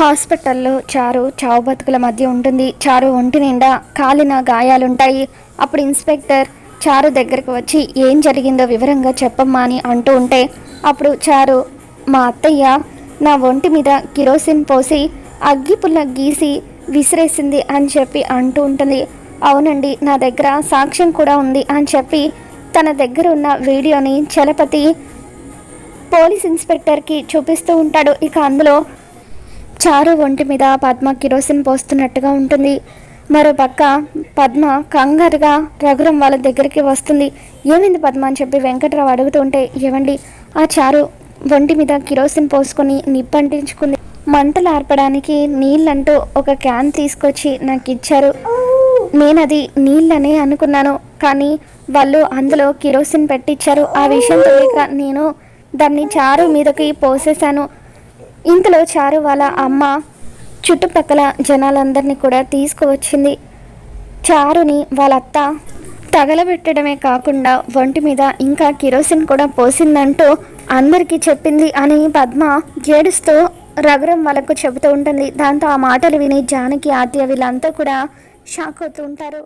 హాస్పిటల్లో చారు చావు బతుకుల మధ్య ఉంటుంది. చారు ఒంటి నిండా కాలిన గాయాలుంటాయి. అప్పుడు ఇన్స్పెక్టర్ చారు దగ్గరకు వచ్చి ఏం జరిగిందో వివరంగా చెప్పమ్మా అని అంటూ ఉంటే అప్పుడు చారు మా అత్తయ్య నా ఒంటి మీద కిరోసిన్ పోసి అగ్గిపుల్ల గీసి విసిరేసింది అని చెప్పి అంటూ ఉంటుంది. అవునండి నా దగ్గర సాక్ష్యం కూడా ఉంది అని చెప్పి తన దగ్గర ఉన్న వీడియోని చలపతి పోలీస్ ఇన్స్పెక్టర్కి చూపిస్తూ ఉంటాడు. ఇక అందులో చారు ఒంటి మీద పద్మ కిరోసిన్ పోస్తున్నట్టుగా ఉంటుంది. మరో పక్క పద్మ కంగారుగా రఘురం వాళ్ళ దగ్గరికి వస్తుంది. ఏమైంది పద్మ అని చెప్పి వెంకట్రావు అడుగుతుంటే ఏమండి ఆ చారు ఒంటి మీద కిరోసిన్ పోసుకొని నిప్పంటించుకుంది మంటలు ఆర్పడానికి నీళ్ళంటూ ఒక క్యాన్ తీసుకొచ్చి నాకు ఇచ్చారు. నేనది నీళ్ళనే అనుకున్నాను కానీ వాళ్ళు అందులో కిరోసిన్ పెట్టించారు ఆ విషయం తెలియక నేను దాన్ని చారు మీదకి పోసేశాను. ఇంతలో చారు వాళ్ళ అమ్మ చుట్టుపక్కల జనాలందరినీ కూడా తీసుకువచ్చింది. చారుని వాళ్ళ అత్త తగలబెట్టడమే కాకుండా ఒంటి మీద ఇంకా కిరోసిన్ కూడా పోసిందంటూ అందరికీ చెప్పింది అని పద్మ ఏడుస్తూ రఘురం వాళ్ళకు చెబుతూ ఉంటుంది. దాంతో ఆ మాటలు విని జానకి ఆద్య వీళ్ళంతా కూడా షాక్ అవుతూ ఉంటారు.